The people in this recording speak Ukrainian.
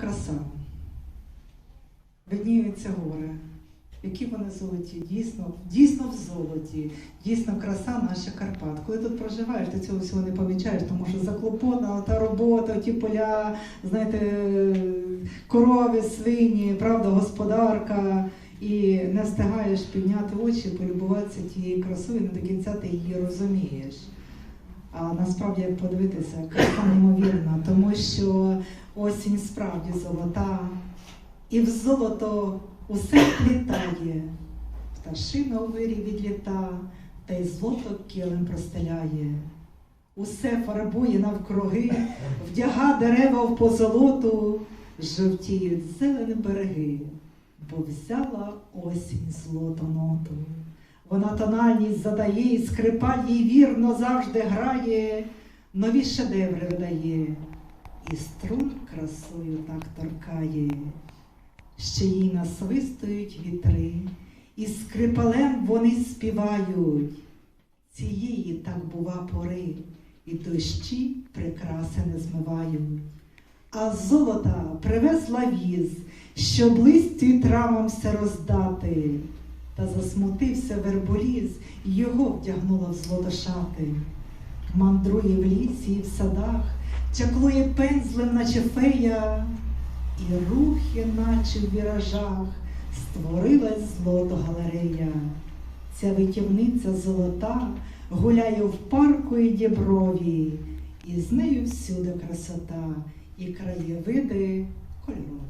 краса. Видніються гори. Які вони золоті, дійсно, дійсно в золоті, дійсно краса наша Карпат. Коли тут проживаєш, ти цього всього не помічаєш, тому що заклопотана та робота, ті поля, знаєте, корови, свині, правда, господарка. І не встигаєш підняти очі, полюбуватися тією красою, не до кінця ти її розумієш. А насправді як подивитися, краса неймовірна, тому що осінь справді золота, і в золото усе плітає, пташина у вирі відліта, та й злото килим простеляє. Усе фарбує навкруги, вдяга дерева в позолоту, жовтіють зелені береги, бо взяла осінь злото ноту. Вона тональність задає, і скрипаль їй вірно завжди грає, нові шедеври видає, і струн красою так торкає, ще їй насвистують вітри, і скрипалем вони співають. Цієї так бува пори, і дощі прикраси не змивають. А золота привезла віз, щоб листю травам все роздати. Та засмутився верболіз, і його вдягнула в злото шати. Мандрує в лісі і в садах, чаклує пензлем, наче фея, і рухи, наче в віражах, створилась злото галерея. Ця витівниця золота гуляє в парку і діброві, і з нею всюди красота, і краєвиди кольорові.